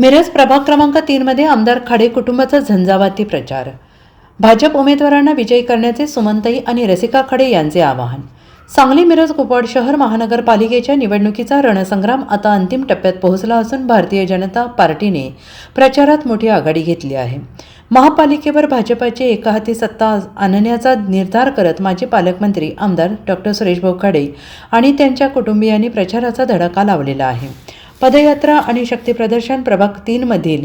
मिरज प्रभाग क्रमांक तीनमध्ये आमदार खाडे कुटुंबाचा झंझावाती प्रचार. भाजप उमेदवारांना विजयी करण्याचे सुमनताई आणि रसिका खडे यांचे आवाहन. सांगली मिरज कुपवाड शहर महानगरपालिकेच्या निवडणुकीचा रणसंग्राम आता अंतिम टप्प्यात पोहोचला असून भारतीय जनता पार्टीने प्रचारात मोठी आघाडी घेतली आहे. महापालिकेवर भाजपाची एकाहाती सत्ता आणण्याचा निर्धार करत माजी पालकमंत्री आमदार डॉक्टर सुरेशभाऊ खाडे आणि त्यांच्या कुटुंबियांनी प्रचाराचा धडाका लावलेला आहे. पदयात्रा आणि शक्तीप्रदर्शन प्रभाग तीनमधील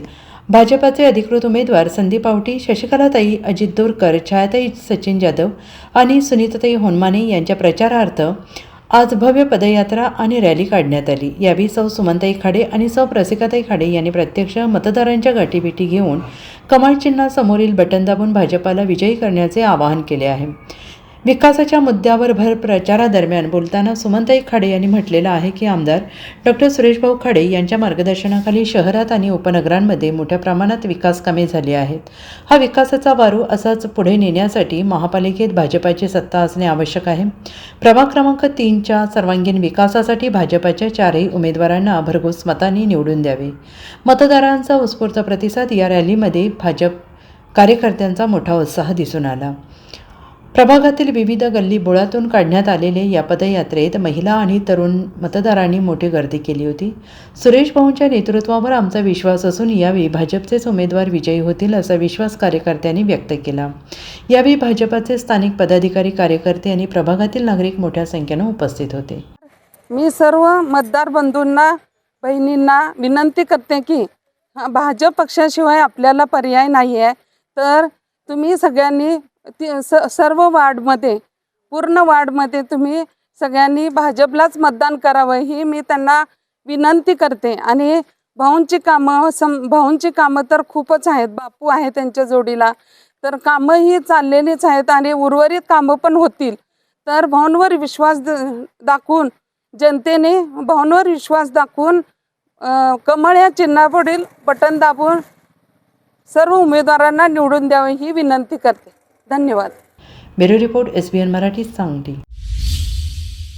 भाजपाचे अधिकृत उमेदवार संदीप आवटी शशिकलाताई अजित दोरकर छायाताई सचिन जाधव आणि सुनीताताई होनमाने यांच्या प्रचारार्थ आज भव्य पदयात्रा आणि रॅली काढण्यात आली. यावेळी सौ सुमनताई खाडे आणि सौ रसिकाताई खाडे यांनी प्रत्यक्ष मतदारांच्या गाठीभेटी घेऊन कमाल चिन्हासमोरील बटन दाबून भाजपाला विजयी करण्याचे आवाहन केले आहे. विकासाच्या मुद्द्यावर भर प्रचारादरम्यान बोलताना सुमनताई खाडे यांनी म्हटलेलं आहे की आमदार डॉक्टर सुरेशभाऊ खाडे यांच्या मार्गदर्शनाखाली शहरात आणि उपनगरांमध्ये मोठ्या प्रमाणात विकास कामे झाली आहेत. हा विकासाचा वारू असाच पुढे नेण्यासाठी महापालिकेत भाजपाची सत्ता असणे आवश्यक आहे. प्रभाग क्रमांक तीनच्या सर्वांगीण विकासासाठी भाजपाच्या चारही उमेदवारांना भरघोस मतांनी निवडून द्यावे. मतदारांचा उत्स्फूर्त प्रतिसाद या रॅलीमध्ये भाजप कार्यकर्त्यांचा मोठा उत्साह दिसून आला. प्रभागातील विविध गल्ली बोळातून काढण्यात आलेले या पदयात्रेत महिला आणि तरुण मतदारांनी मोठी गर्दी केली होती. सुरेश भाऊंच्या नेतृत्वावर आमचा विश्वास असून यावेळी भाजपचेच उमेदवार विजयी होतील असा विश्वास कार्यकर्त्यांनी व्यक्त केला. यावेळी भाजपाचे स्थानिक पदाधिकारी कार्यकर्ते आणि प्रभागातील नागरिक मोठ्या संख्येनं उपस्थित होते. मी सर्व मतदार बंधूंना बहिणींना विनंती करते की भाजप पक्षाशिवाय आपल्याला पर्याय नाही आहे तर तुम्ही सगळ्यांनी ती स सर्व वार्डमध्ये पूर्ण वार्डमध्ये तुम्ही सगळ्यांनी भाजपलाच मतदान करावं ही मी त्यांना विनंती करते. आणि भाऊंची कामं सम भाऊंची कामं तर खूपच आहेत बापू आहे त्यांच्या जोडीला. तर कामं ही चाललेलीच आहेत आणि उर्वरित कामं पण होतील. तर भाऊंवर विश्वास द दाखवून जनतेने भाऊंवर विश्वास दाखवून कमळ या चिन्हापुढील बटन दाबून सर्व उमेदवारांना निवडून द्यावे ही विनंती करते. धन्यवाद. Bureau report S B N Marathi Sangli.